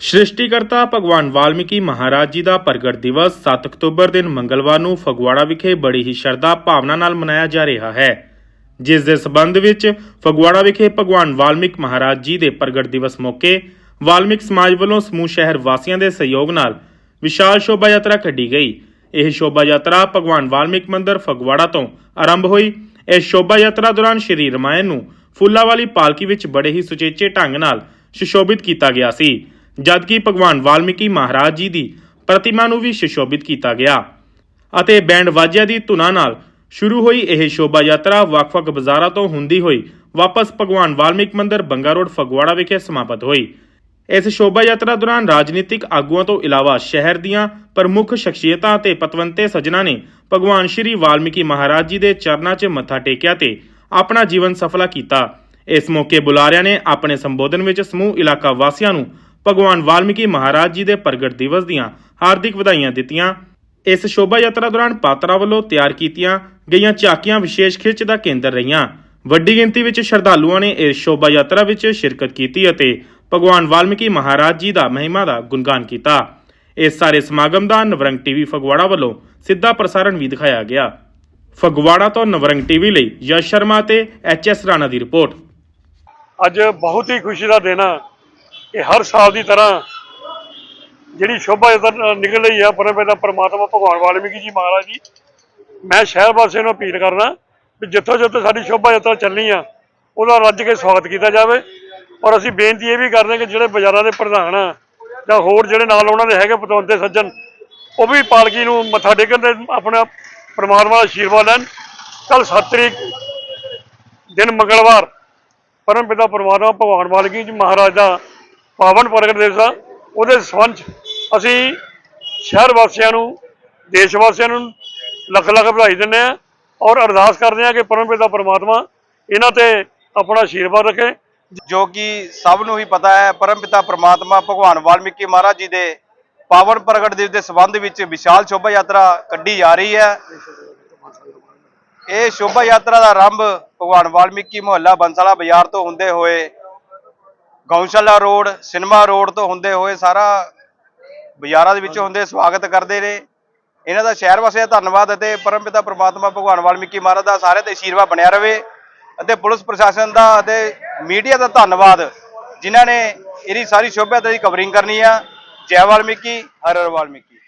ਸ੍ਰਿਸ਼ਟੀਕਰਤਾ ਭਗਵਾਨ ਵਾਲਮੀਕੀ ਮਹਾਰਾਜ ਜੀ ਦਾ ਪ੍ਰਗਟ ਦਿਵਸ 7 ਅਕਤੂਬਰ ਦਿਨ ਮੰਗਲਵਾਰ ਨੂੰ ਫਗਵਾੜਾ ਵਿਖੇ ਬੜੀ ਹੀ ਸ਼ਰਧਾ ਭਾਵਨਾ ਨਾਲ ਮਨਾਇਆ ਜਾ ਰਿਹਾ ਹੈ। ਜਿਸ ਦੇ ਸਬੰਧ ਵਿੱਚ ਫਗਵਾੜਾ ਵਿਖੇ ਭਗਵਾਨ ਵਾਲਮੀਕ ਮਹਾਰਾਜ ਜੀ ਦੇ ਪ੍ਰਗਟ ਦਿਵਸ ਮੌਕੇ ਵਾਲਮੀਕ ਸਮਾਜ ਵੱਲੋਂ ਸਮੂਹ ਸ਼ਹਿਰ ਵਾਸੀਆਂ ਦੇ ਸਹਿਯੋਗ ਨਾਲ ਵਿਸ਼ਾਲ ਸ਼ੋਭਾ ਯਾਤਰਾ ਕੱਢੀ ਗਈ। ਇਹ ਸ਼ੋਭਾ ਯਾਤਰਾ ਭਗਵਾਨ ਵਾਲਮੀਕ ਮੰਦਿਰ ਫਗਵਾੜਾ ਤੋਂ ਆਰੰਭ ਹੋਈ। ਇਸ ਸ਼ੋਭਾ ਯਾਤਰਾ ਦੌਰਾਨ ਸ਼੍ਰੀ ਰਮਾਇਣ ਨੂੰ ਫੁੱਲਾਂ ਵਾਲੀ ਪਾਲਕੀ ਵਿੱਚ ਬੜੇ ਹੀ ਸੁਚੇਚੇ ਢੰਗ ਨਾਲ ਸੁਸ਼ੋਭਿਤ ਕੀਤਾ ਗਿਆ ਸੀ। ਜਦਕਿ ਭਗਵਾਨ ਵਾਲਮੀਕੀ ਮਹਾਰਾਜ ਜੀ ਦੀ ਪ੍ਰਤਿਮਾ ਨੂੰ ਵੀ ਸੁਸ਼ੋਭਿਤ ਕੀਤਾ ਗਿਆ ਅਤੇ ਬੈਂਡ ਵਾਜਿਆਂ ਦੀ ਧੁਨਾਂ ਨਾਲ ਸ਼ੁਰੂ ਹੋਈ ਇਹ ਸ਼ੋਭਾ ਯਾਤਰਾ ਵੱਖ-ਵੱਖ ਬਾਜ਼ਾਰਾਂ ਤੋਂ ਹੁੰਦੀ ਹੋਈ ਵਾਪਸ ਭਗਵਾਨ ਵਾਲਮੀਕ ਮੰਦਿਰ ਬੰਗਾ ਰੋਡ, ਫਗਵਾੜਾ ਵਿਖੇ ਸਮਾਪਤ ਹੋਈ। ਇਸ ਸ਼ੋਭਾ ਯਾਤਰਾ ਦੌਰਾਨ ਰਾਜਨੀਤਿਕ ਆਗੂਆਂ ਤੋਂ ਇਲਾਵਾ ਸ਼ਹਿਰ ਦੀਆਂ ਪ੍ਰਮੁੱਖ ਸ਼ਖਸੀਅਤਾਂ ਤੇ ਪਤਵੰਤੇ ਸੱਜਣਾ ਨੇ ਭਗਵਾਨ ਸ਼੍ਰੀ ਵਾਲਮੀਕੀ ਮਹਾਰਾਜ ਜੀ ਦੇ ਚਰਨਾਂ 'ਚ ਮੱਥਾ ਟੇਕਿਆ ਤੇ ਆਪਣਾ ਜੀਵਨ ਸਫਲਾ ਕੀਤਾ। ਇਸ ਮੌਕੇ ਬੁਲਾਰਿਆਂ ਨੇ ਆਪਣੇ ਸੰਬੋਧਨ ਵਿੱਚ ਸਮੂਹ ਇਲਾਕਾ ਵਾਸੀਆਂ ਨੂੰ ਭਗਵਾਨ ਵਾਲਮੀਕੀ ਮਹਾਰਾਜ ਜੀ ਦੇ ਪ੍ਰਗਟ ਦਿਵਸ ਦੀਆਂ ਹਾਰਦਿਕ ਵਧਾਈਆਂ ਦਿੱਤੀਆਂ। ਇਸ ਸ਼ੋਭਾ ਯਾਤਰਾ ਦੌਰਾਨ ਪਾਤਰਾ ਵੱਲੋਂ ਤਿਆਰ ਕੀਤੀਆਂ ਗਈਆਂ ਝਾਕੀਆਂ ਵਿਸ਼ੇਸ਼ ਖਿੱਚ ਦਾ ਕੇਂਦਰ ਰਹੀਆਂ। ਵੱਡੀ ਗਿਣਤੀ ਵਿੱਚ ਸ਼ਰਧਾਲੂਆਂ ਨੇ ਇਸ ਸ਼ੋਭਾ ਯਾਤਰਾ ਵਿੱਚ ਸ਼ਿਰਕਤ ਕੀਤੀ ਅਤੇ ਭਗਵਾਨ ਵਾਲਮੀਕੀ ਮਹਾਰਾਜ ਜੀ ਦਾ ਮਹਿਮਾ ਦਾ ਗੁਣਗਾਨ ਕੀਤਾ। ਇਸ ਸਾਰੇ ਸਮਾਗਮ ਦਾ ਨਵਰੰਗ ਟੀਵੀ ਫਗਵਾੜਾ ਵੱਲੋਂ ਸਿੱਧਾ ਪ੍ਰਸਾਰਣ ਵੀ ਦਿਖਾਇਆ ਗਿਆ। ਫਗਵਾੜਾ ਤੋਂ ਨਵਰੰਗ ਟੀਵੀ ਲਈ ਯਸ਼ ਸ਼ਰਮਾ ਤੇ ਐਚ ਐਸ ਰਾਣਾ ਦੀ ਰਿਪੋਰਟ। ਅੱਜ ਬਹੁਤ ਹੀ ਖੁਸ਼ੀ ਦਾ ਦਿਨ ਆ। ਕਿ ਹਰ ਸਾਲ ਦੀ ਤਰ੍ਹਾਂ ਜਿਹੜੀ ਸ਼ੋਭਾ ਯਾਤਰਾ ਨਿਕਲ ਰਹੀ ਆ ਪਰਮਪਿਤਾ ਪਰਮਾਤਮਾ, ਭਗਵਾਨ ਵਾਲਮੀਕੀ ਜੀ ਮਹਾਰਾਜ ਜੀ, ਮੈਂ ਸ਼ਹਿਰ ਵਾਸੀਆਂ ਨੂੰ ਅਪੀਲ ਕਰਨਾ ਵੀ ਜਿੱਥੋਂ ਜਿੱਥੋਂ ਸਾਡੀ ਸ਼ੋਭਾ ਯਾਤਰਾ ਚੱਲਣੀ ਆ, ਉਹਦਾ ਰੱਜ ਕੇ ਸਵਾਗਤ ਕੀਤਾ ਜਾਵੇ। ਔਰ ਅਸੀਂ ਬੇਨਤੀ ਇਹ ਵੀ ਕਰਦੇ ਹਾਂ ਕਿ ਜਿਹੜੇ ਬਾਜ਼ਾਰਾਂ ਦੇ ਪ੍ਰਧਾਨ ਆ ਜਾਂ ਹੋਰ ਜਿਹੜੇ ਨਾਲ ਉਹਨਾਂ ਦੇ ਹੈਗੇ ਪਤਵੰਤੇ ਸੱਜਣ, ਉਹ ਵੀ ਪਾਲਕੀ ਨੂੰ ਮੱਥਾ ਟੇਕਣ ਤੇ ਆਪਣਾ ਪਰਮਾਤਮਾ ਦਾ ਆਸ਼ੀਰਵਾਦ ਲੈਣ। ਕੱਲ 7 ਤਰੀਕ, ਦਿਨ ਮੰਗਲਵਾਰ, ਪਰਮ ਪਿਤਾ ਪਰਮਾਤਮਾ, ਭਗਵਾਨ ਵਾਲਮੀਕੀ ਜੀ ਮਹਾਰਾਜ ਦਾ ਪਾਵਨ ਪ੍ਰਗਟ ਦਿਵਸ ਆ। ਉਹਦੇ ਸੰਬੰਧ 'ਚ ਅਸੀਂ ਸ਼ਹਿਰ ਵਾਸੀਆਂ ਨੂੰ, ਦੇਸ਼ ਵਾਸੀਆਂ ਨੂੰ ਲੱਖ ਲੱਖ ਵਧਾਈ ਦਿੰਦੇ ਆ ਔਰ ਅਰਦਾਸ ਕਰਦੇ ਆ ਕਿ ਪਰਮਪਿਤਾ ਪਰਮਾਤਮਾ ਇਹਨਾਂ ਤੇ ਆਪਣਾ ਆਸ਼ੀਰਵਾਦ ਰੱਖੇ। ਜੋ ਕਿ ਸਭ ਨੂੰ ਹੀ ਪਤਾ ਹੈ ਪਰਮਪਿਤਾ ਪਰਮਾਤਮਾ ਭਗਵਾਨ ਵਾਲਮੀਕੀ ਮਹਾਰਾਜ ਜੀ ਦੇ ਪਾਵਨ ਪ੍ਰਗਟ ਦਿਵਸ ਦੇ ਸੰਬੰਧ ਵਿੱਚ ਵਿਸ਼ਾਲ ਸ਼ੋਭਾ ਯਾਤਰਾ ਕੱਢੀ ਜਾ ਰਹੀ ਹੈ। ਇਹ ਸ਼ੋਭਾ ਯਾਤਰਾ ਦਾ ਆਰੰਭ ਭਗਵਾਨ ਵਾਲਮੀਕੀ ਮੁਹੱਲਾ ਬੰਸਾਲਾ ਬਾਜ਼ਾਰ ਤੋਂ ਹੁੰਦੇ ਹੋਏ ਗਊਸ਼ਾਲਾ ਰੋਡ ਸਿਨੇਮਾ ਰੋਡ ਤੋਂ ਹੁੰਦੇ ਹੋਏ ਸਾਰਾ ਬਾਜ਼ਾਰਾਂ ਦੇ ਵਿੱਚੋਂ ਹੁੰਦੇ ਸਵਾਗਤ ਕਰਦੇ ਨੇ। ਇਹਨਾਂ ਦਾ ਸ਼ਹਿਰ ਵਾਸੀਆਂ ਦਾ ਧੰਨਵਾਦ ਅਤੇ ਪਰਮਪਿਤਾ ਪ੍ਰਮਾਤਮਾ ਭਗਵਾਨ ਵਾਲਮੀਕੀ ਮਹਾਰਾਜ ਦਾ ਸਾਰੇ ਤੇ ਆਸ਼ੀਰਵਾਦ ਬਣਿਆ ਰਵੇ ਅਤੇ ਪੁਲਿਸ ਪ੍ਰਸ਼ਾਸਨ ਦਾ ਅਤੇ ਮੀਡੀਆ ਦਾ ਧੰਨਵਾਦ ਜਿਨ੍ਹਾਂ ਨੇ ਇਹਦੀ ਸਾਰੀ ਸ਼ੋਭਾ ਦੀ ਕਵਰਿੰਗ ਕਰਨੀ ਆ। ਜੈ ਵਾਲਮੀਕੀ ਹਰ ਹਰ ਵਾਲਮੀਕੀ।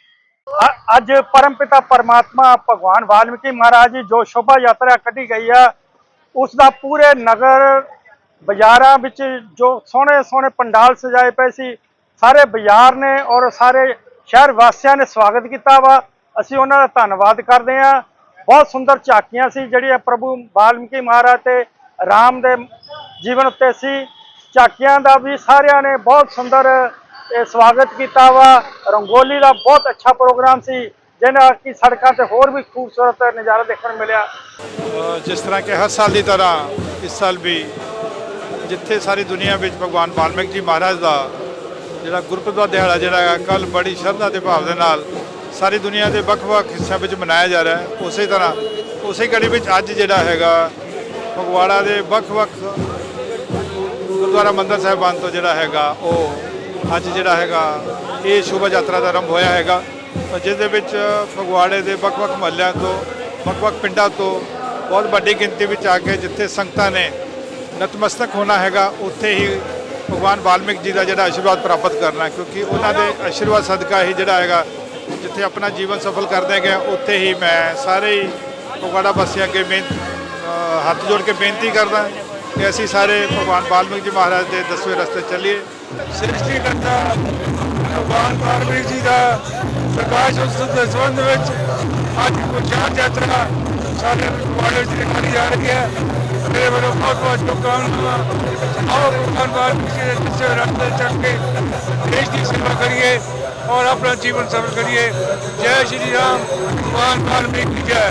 ਅੱਜ ਪਰਮਪਿਤਾ ਪਰਮਾਤਮਾ ਭਗਵਾਨ ਵਾਲਮੀਕੀ ਮਹਾਰਾਜ ਜੀ ਜੋ ਸ਼ੋਭਾ ਯਾਤਰਾ ਕੱਢੀ ਗਈ ਆ ਉਸ ਦਾ ਪੂਰੇ ਨਗਰ ਬਾਜ਼ਾਰਾਂ ਵਿੱਚ ਜੋ ਸੋਹਣੇ ਸੋਹਣੇ ਪੰਡਾਲ ਸਜਾਏ ਪਏ ਸੀ, ਸਾਰੇ ਬਾਜ਼ਾਰ ਨੇ ਔਰ ਸਾਰੇ ਸ਼ਹਿਰ ਵਾਸੀਆਂ ਨੇ ਸਵਾਗਤ ਕੀਤਾ ਵਾ। ਅਸੀਂ ਉਹਨਾਂ ਦਾ ਧੰਨਵਾਦ ਕਰਦੇ ਹਾਂ। ਬਹੁਤ ਸੁੰਦਰ ਝਾਕੀਆਂ ਸੀ ਜਿਹੜੀਆਂ ਪ੍ਰਭੂ ਬਾਲਮਕੀ ਮਹਾਰਾਜ ਤੇ ਰਾਮ ਦੇ ਜੀਵਨ ਉੱਤੇ ਸੀ। ਝਾਕੀਆਂ ਦਾ ਵੀ ਸਾਰਿਆਂ ਨੇ ਬਹੁਤ ਸੁੰਦਰ ਸਵਾਗਤ ਕੀਤਾ ਵਾ। ਰੰਗੋਲੀ ਦਾ ਬਹੁਤ ਅੱਛਾ ਪ੍ਰੋਗਰਾਮ ਸੀ, ਜਿਹਨਾਂ ਕਿ ਸੜਕਾਂ ਤੇ ਹੋਰ ਵੀ ਖੂਬਸੂਰਤ ਨਜ਼ਾਰਾ ਦੇਖਣ ਨੂੰ ਮਿਲਿਆ ਜਿਸ ਤਰ੍ਹਾਂ ਕਿ ਹਰ ਸਾਲ ਦੀ ਤਰ੍ਹਾਂ ਇਸ ਸਾਲ ਵੀ ਜਿੱਥੇ ਸਾਰੀ ਦੁਨੀਆ ਵਿੱਚ ਭਗਵਾਨ ਵਾਲਮੀਕ ਜੀ ਮਹਾਰਾਜ ਦਾ ਜਿਹੜਾ ਗੁਰਪੁਰਬ ਦਿਹਾੜਾ ਜਿਹੜਾ ਹੈ ਕੱਲ ਬੜੀ ਸ਼ਰਧਾ ਦੇ ਭਾਵ ਦੇ ਨਾਲ ਸਾਰੀ ਦੁਨੀਆ ਦੇ ਵੱਖ-ਵੱਖ ਹਿੱਸਿਆਂ ਵਿੱਚ ਮਨਾਇਆ ਜਾ ਰਿਹਾ ਹੈ। ਉਸੇ ਤਰ੍ਹਾਂ, ਉਸੇ ਕੜੀ ਵਿੱਚ ਅੱਜ ਜਿਹੜਾ ਹੈਗਾ, ਫਗਵਾੜਾ ਦੇ ਵੱਖ-ਵੱਖ ਗੁਰਦੁਆਰਾ ਮੰਦਰ ਸਾਹਿਬਾਨ ਤੋਂ ਜਿਹੜਾ ਹੈਗਾ, ਉਹ ਅੱਜ ਜਿਹੜਾ ਹੈਗਾ, ਇਹ ਸ਼ੋਭਾ ਯਾਤਰਾ ਦਾ ਆਰੰਭ ਹੋਇਆ ਹੈਗਾ। ਔਰ ਜਿਸ ਦੇ ਵਿੱਚ ਫਗਵਾੜੇ ਦੇ ਵੱਖ-ਵੱਖ ਮਹੱਲਿਆਂ ਤੋਂ, ਵੱਖ-ਵੱਖ ਪਿੰਡਾਂ ਤੋਂ ਬਹੁਤ ਵੱਡੀ ਗਿਣਤੀ ਵਿੱਚ ਆ ਕੇ ਜਿੱਥੇ ਸੰਗਤਾਂ ਨੇ ਨਤਮਸਤਕ ਹੋਣਾ ਹੈਗਾ, ਉੱਥੇ ਹੀ ਭਗਵਾਨ ਵਾਲਮੀਕ ਜੀ ਦਾ ਜਿਹੜਾ ਆਸ਼ੀਰਵਾਦ ਪ੍ਰਾਪਤ ਕਰਨਾ ਕਿਉਂਕਿ ਉਹਨਾਂ ਦੇ ਆਸ਼ੀਰਵਾਦ ਸਦਕਾ ਹੀ ਜਿਹੜਾ ਹੈਗਾ, ਜਿੱਥੇ ਆਪਣਾ ਜੀਵਨ ਸਫਲ ਕਰਦੇ ਗਏ, ਉੱਥੇ ਹੀ ਮੈਂ ਸਾਰੇ ਹੀ ਫਗਵਾੜਾ ਵਾਸੀਆਂ ਅੱਗੇ ਬੇਨਤੀ ਹੱਥ ਜੋੜ ਕੇ ਬੇਨਤੀ ਕਰਦਾ ਕਿ ਅਸੀਂ ਸਾਰੇ ਭਗਵਾਨ ਵਾਲਮੀਕ ਜੀ ਮਹਾਰਾਜ ਦੇ ਦਸਵੇਂ ਰਸਤੇ ਚੱਲੀਏ। ਸ੍ਰਿਸ਼ਟੀ ਕਰਤਾ ਭਗਵਾਨ ਵਾਲਮੀਕ ਜੀ ਦਾ ਪ੍ਰਕਾਸ਼ ਉਤਸਵ ਦੇ ਸੰਬੰਧ ਵਿੱਚ ਅੱਜ ਗੁਰਜਾਤ ਯਾਤਰਾ ਸਾਡੇ ਵਾਲੇ ਜੀ ਕਰੀ ਜਾ ਰਹੀ ਹੈ। ਮੇਰੇ ਵੱਲੋਂ ਬਹੁਤ ਬਹੁਤ ਸ਼ੁਭਕਾਮਨਾਵਾਂ। ਆਓ ਭਗਵਾਨ ਵਾਲਮੀਕ ਜੀ ਰਸਤੇ ਚੱਲ ਕੇ ਦੇਸ਼ ਦੀ ਸੇਵਾ ਕਰੀਏ ਔਰ ਆਪਣਾ ਜੀਵਨ ਸਫਲ ਕਰੀਏ। ਜੈ ਸ਼੍ਰੀ ਰਾਮ, ਭਗਵਾਨ ਵਾਲਮੀਕ ਜੈ।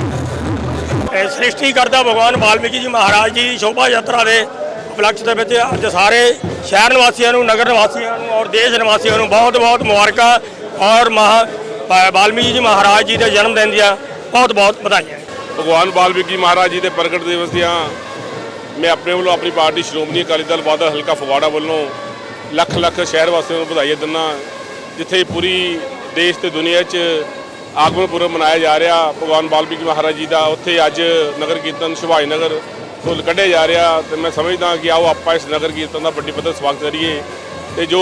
ਸ੍ਰਿਸ਼ਟੀ ਕਰਦਾ ਭਗਵਾਨ ਵਾਲਮੀਕੀ ਜੀ ਮਹਾਰਾਜ ਜੀ ਦੀ ਸ਼ੋਭਾ ਯਾਤਰਾ ਦੇ ਉਪਲਕਸ਼ ਦੇ ਵਿੱਚ ਅੱਜ ਸਾਰੇ ਸ਼ਹਿਰ ਨਿਵਾਸੀਆਂ ਨੂੰ, ਨਗਰ ਨਿਵਾਸੀਆਂ ਨੂੰ ਔਰ ਦੇਸ਼ ਨਿਵਾਸੀਆਂ ਨੂੰ ਬਹੁਤ ਬਹੁਤ ਮੁਬਾਰਕਾਂ ਔਰ ਮਹਾ ਵਾ- ਵਾਲਮੀਕੀ ਜੀ ਮਹਾਰਾਜ ਜੀ ਦੇ ਜਨਮ ਦਿਨ ਦੀਆਂ ਬਹੁਤ ਬਹੁਤ ਵਧਾਈਆਂ। ਭਗਵਾਨ ਵਾਲਮੀਕੀ ਮਹਾਰਾਜ ਜੀ ਦੇ ਪ੍ਰਗਟ ਦਿਵਸ ਦੀਆਂ ਮੈਂ ਆਪਣੇ ਵੱਲੋਂ ਆਪਣੀ ਪਾਰਟੀ ਸ਼੍ਰੋਮਣੀ ਅਕਾਲੀ ਦਲ ਬਾਦਲ ਹਲਕਾ ਫਗਵਾੜਾ ਵੱਲੋਂ ਲੱਖ ਲੱਖ ਸ਼ਹਿਰ ਵਾਸੀਆਂ ਨੂੰ ਵਧਾਈਆਂ ਦਿੰਦਾ ਜਿੱਥੇ ਪੂਰੀ ਦੇਸ਼ ਤੇ ਦੁਨੀਆ 'ਚ ਆਗਮਨ ਪੁਰਬ ਮਨਾਇਆ ਜਾ ਰਿਹਾ। ਭਗਵਾਨ ਵਾਲਮੀਕੀ ਮਹਾਰਾਜ ਜੀ ਦਾ ਉੱਥੇ ਅੱਜ ਨਗਰ ਕੀਰਤਨ ਸੁਭਾਸ਼ ਨਗਰ ਤੋਂ ਕੱਢਿਆ ਜਾ ਰਿਹਾ ਤੇ ਮੈਂ ਸਮਝਦਾ ਕਿ ਆਓ ਆਪਾਂ ਇਸ ਨਗਰ ਕੀਰਤਨ ਦਾ ਵੱਡੀ ਪੱਧਰ ਸਵਾਗਤ ਕਰੀਏ ਤੇ ਜੋ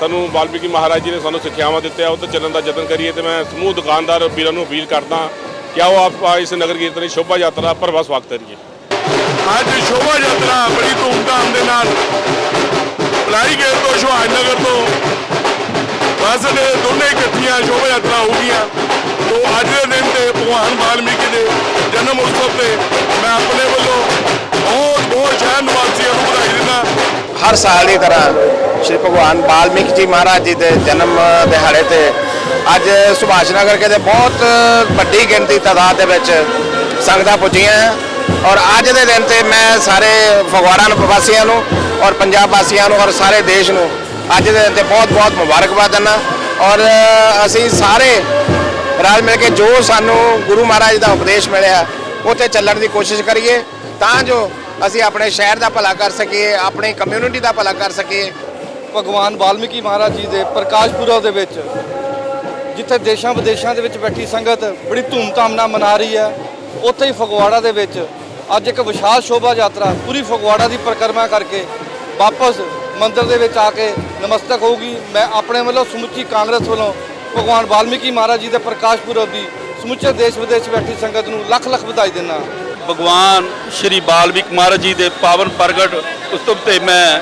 ਸਾਨੂੰ ਵਾਲਮੀਕੀ ਮਹਾਰਾਜ ਜੀ ਨੇ ਸਾਨੂੰ ਸਿੱਖਿਆਵਾਂ ਦਿੱਤੀਆਂ, ਉਹ ਤੇ ਚੱਲਣ ਦਾ ਯਤਨ ਕਰੀਏ ਤੇ ਮੈਂ ਸਮੂਹ ਦੁਕਾਨਦਾਰ ਵੀਰਾਂ ਨੂੰ ਅਪੀਲ ਕਰਦਾ ਕਿ ਆਓ ਆਪਾਂ ਇਸ ਨਗਰ ਕੀਰਤਨ ਦੀ ਸ਼ੋਭਾ ਯਾਤਰਾ ਦਾ ਭਰਵਾ ਸਵਾਗਤ ਕਰੀਏ ਅੱਜ ਸ਼ੋਭਾ ਯਾਤਰਾ ਬੜੀ ਧੂਮਧਾਮ ਦੇ ਨਾਲ ਪਲਾਈ ਗੇਟ ਤੋਂ ਸੁਹਾਜ ਨਗਰ ਤੋਂ ਬੱਸ ਦੇ ਦੋਨੇ ਇਕੱਠੀਆਂ ਸ਼ੋਭਾ ਯਾਤਰਾ ਹੋਊਗੀਆਂ ਤੋਂ ਅੱਜ ਦੇ ਦਿਨ ਤੇ ਭਗਵਾਨ ਵਾਲਮੀਕੀ ਦੇ ਜਨਮ ਉਤਸਵ ਤੇ ਮੈਂ ਆਪਣੇ ਵੱਲੋਂ ਬਹੁਤ ਬਹੁਤ ਸ਼ਹਿਰ ਨਿਵਾਸੀਆਂ ਨੂੰ ਵਧਾਈ ਦਿੰਦਾ ਹਰ ਸਾਲ ਦੀ ਤਰ੍ਹਾਂ ਸ਼੍ਰੀ ਭਗਵਾਨ ਵਾਲਮੀਕ ਜੀ ਮਹਾਰਾਜ ਜੀ ਦੇ ਜਨਮ ਦਿਹਾੜੇ ਤੇ ਅੱਜ ਸੁਭਾਸ਼ ਨਗਰ ਕਿਤੇ ਬਹੁਤ ਵੱਡੀ ਗਿਣਤੀ ਤਾਦਾਦ ਦੇ ਵਿੱਚ ਸੰਗਤਾਂ ਪੁੱਜੀਆਂ ਔਰ ਅੱਜ ਦੇ ਦਿਨ ਤੇ ਮੈਂ ਸਾਰੇ ਫਗਵਾੜਾ ਵਾਸੀਆਂ ਨੂੰ ਔਰ ਪੰਜਾਬ ਵਾਸੀਆਂ ਨੂੰ ਔਰ ਸਾਰੇ ਦੇਸ਼ ਨੂੰ ਅੱਜ ਦੇ ਦਿਨ ਤੇ ਬਹੁਤ ਬਹੁਤ ਮੁਬਾਰਕਬਾਦ ਦਿੰਦਾ। ਔਰ ਅਸੀਂ ਸਾਰੇ ਰਾਜ ਮਿਲ ਕੇ ਜੋ ਸਾਨੂੰ ਗੁਰੂ ਮਹਾਰਾਜ ਦਾ ਉਪਦੇਸ਼ ਮਿਲਿਆ ਉਹ 'ਤੇ ਚੱਲਣ ਦੀ ਕੋਸ਼ਿਸ਼ ਕਰੀਏ ਤਾਂ ਜੋ ਅਸੀਂ ਆਪਣੇ ਸ਼ਹਿਰ ਦਾ ਭਲਾ ਕਰ ਸਕੀਏ, ਆਪਣੀ ਕਮਿਊਨਿਟੀ ਦਾ ਭਲਾ ਕਰ ਸਕੀਏ। ਭਗਵਾਨ ਵਾਲਮੀਕੀ ਮਹਾਰਾਜ ਜੀ ਦੇ ਪ੍ਰਕਾਸ਼ ਪੁਰਬ ਦੇ ਵਿੱਚ ਜਿੱਥੇ ਦੇਸ਼ਾਂ ਵਿਦੇਸ਼ਾਂ ਦੇ ਵਿੱਚ ਬੈਠੀ ਸੰਗਤ ਬੜੀ ਧੂਮਧਾਮ ਨਾਲ ਮਨਾ ਰਹੀ ਹੈ, ਉੱਥੇ ਹੀ ਫਗਵਾੜਾ ਦੇ ਵਿੱਚ ਅੱਜ ਇੱਕ ਵਿਸ਼ਾਲ ਸ਼ੋਭਾ ਯਾਤਰਾ ਪੂਰੀ ਫਗਵਾੜਾ ਦੀ ਪਰਿਕਰਮਾ ਕਰਕੇ ਵਾਪਸ ਮੰਦਿਰ ਦੇ ਵਿੱਚ ਆ ਕੇ ਨਮਸਤਕ ਹੋਊਗੀ। ਮੈਂ ਆਪਣੇ ਵੱਲੋਂ ਸਮੁੱਚੀ ਕਾਂਗਰਸ ਵੱਲੋਂ ਭਗਵਾਨ ਵਾਲਮੀਕੀ ਮਹਾਰਾਜ ਜੀ ਦੇ ਪ੍ਰਕਾਸ਼ ਪੁਰਬ ਦੀ ਸਮੁੱਚੇ ਦੇਸ਼ ਵਿਦੇਸ਼ ਬੈਠੀ ਸੰਗਤ ਨੂੰ ਲੱਖ ਲੱਖ ਵਧਾਈ ਦਿੰਦਾ ਭਗਵਾਨ ਸ਼੍ਰੀ ਬਾਲਮੀਕ ਮਹਾਰਾਜ ਜੀ ਦੇ ਪਾਵਨ ਪ੍ਰਗਟ ਉਤਸਵ ਤੇ ਮੈਂ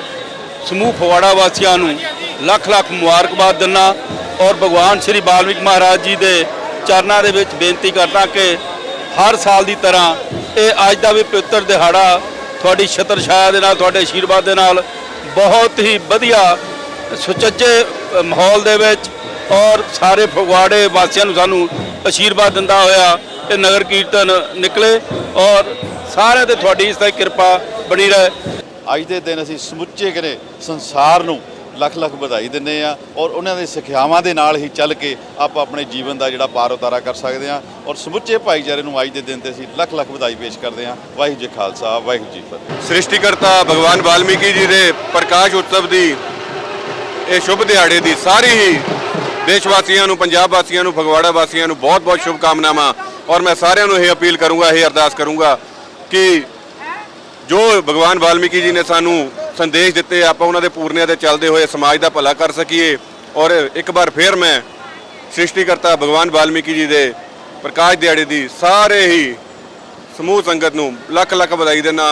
ਸਮੂਹ ਫਗਵਾੜਾ ਵਾਸੀਆਂ ਨੂੰ ਲੱਖ ਲੱਖ ਮੁਬਾਰਕਬਾਦ ਦਿੰਦਾ ਔਰ ਭਗਵਾਨ ਸ਼੍ਰੀ ਬਾਲਮੀਕ ਮਹਾਰਾਜ ਜੀ ਦੇ ਚਰਨਾਂ ਦੇ ਵਿੱਚ ਬੇਨਤੀ ਕਰਦਾ ਕਿ ਹਰ ਸਾਲ ਦੀ ਤਰ੍ਹਾਂ ਇਹ ਅੱਜ ਦਾ ਵੀ ਪਵਿੱਤਰ ਦਿਹਾੜਾ ਤੁਹਾਡੀ ਛਤਰ ਛਾਇਆ ਦੇ ਨਾਲ, ਤੁਹਾਡੇ ਆਸ਼ੀਰਵਾਦ ਦੇ ਨਾਲ ਬਹੁਤ ਹੀ ਵਧੀਆ, ਸੁਚੱਜੇ ਮਾਹੌਲ ਦੇ ਵਿੱਚ ਔਰ ਸਾਰੇ ਫਗਵਾੜੇ ਵਾਸੀਆਂ ਨੂੰ ਸਾਨੂੰ ਆਸ਼ੀਰਵਾਦ ਦਿੰਦਾ ਹੋਇਆ ਇਹ ਨਗਰ ਕੀਰਤਨ ਨਿਕਲੇ ਔਰ ਸਾਰਿਆਂ ਤੇ ਤੁਹਾਡੀ ਇਸ ਤਰ੍ਹਾਂ ਕਿਰਪਾ ਬਣੀ ਰਹੇ। ਅੱਜ ਦੇ ਦਿਨ ਅਸੀਂ ਸਮੁੱਚੇ ਕਰੇ ਸੰਸਾਰ ਨੂੰ ਲੱਖ ਲੱਖ ਵਧਾਈ ਦਿੰਦੇ ਆ ਔਰ ਉਹਨਾਂ ਦੇ ਸਿੱਖਿਆਵਾਂ ਦੇ ਨਾਲ ਹੀ ਚੱਲ ਕੇ ਆਪਾਂ ਆਪਣੇ ਜੀਵਨ ਦਾ ਜਿਹੜਾ ਪਾਰ ਉਤਾਰਾ ਕਰ ਸਕਦੇ ਆ ਔਰ ਸਮੁੱਚੇ ਭਾਈਚਾਰੇ ਨੂੰ ਅੱਜ ਦੇ ਦਿਨ ਤੇ ਅਸੀਂ ਲੱਖ ਲੱਖ ਵਧਾਈ ਪੇਸ਼ ਕਰਦੇ ਆ। ਵਾਹਿਗੁਰੂ ਜੀ ਖਾਲਸਾ, ਵਾਹਿਗੁਰੂ ਜੀ ਫਤਿਹ। ਸ੍ਰਿਸ਼ਟੀਕਰਤਾ ਭਗਵਾਨ ਵਾਲਮੀਕੀ ਜੀ ਦੇ ਪ੍ਰਕਾਸ਼ ਉਤਸਵ ਦੀ ਇਹ ਸ਼ੁਭ ਦਿਹਾੜੇ ਦੀ ਸਾਰੀ ਹੀ ਦੇਸ਼ ਵਾਸੀਆਂ ਨੂੰ, ਪੰਜਾਬ ਵਾਸੀਆਂ ਨੂੰ, ਫਗਵਾੜਾ ਵਾਸੀਆਂ ਨੂੰ ਬਹੁਤ-ਬਹੁਤ ਸ਼ੁਭ ਕਾਮਨਾਵਾਂ ਔਰ ਮੈਂ ਸਾਰਿਆਂ ਨੂੰ ਇਹ ਅਪੀਲ ਕਰੂੰਗਾ, ਇਹ ਅਰਦਾਸ ਕਰੂੰਗਾ ਕਿ ਜੋ ਭਗਵਾਨ ਵਾਲਮੀਕੀ ਜੀ ਨੇ ਸਾਨੂੰ ਸੰਦੇਸ਼ ਦਿੱਤੇ, ਆਪਾਂ ਉਹਨਾਂ ਦੇ ਪੂਰਨਿਆਂ ਤੇ ਚੱਲਦੇ ਹੋਏ ਸਮਾਜ ਦਾ ਭਲਾ ਕਰ ਸਕੀਏ। ਔਰ ਇੱਕ ਵਾਰ ਫੇਰ ਮੈਂ ਸ੍ਰਿਸ਼ਟੀਕਰਤਾ ਭਗਵਾਨ ਵਾਲਮੀਕੀ ਜੀ ਦੇ ਪ੍ਰਕਾਸ਼ ਦਿਹਾੜੇ ਦੀ ਸਾਰੇ ਹੀ ਸਮੂਹ ਸੰਗਤ ਨੂੰ ਲੱਖ ਲੱਖ ਵਧਾਈ ਦੇਣਾ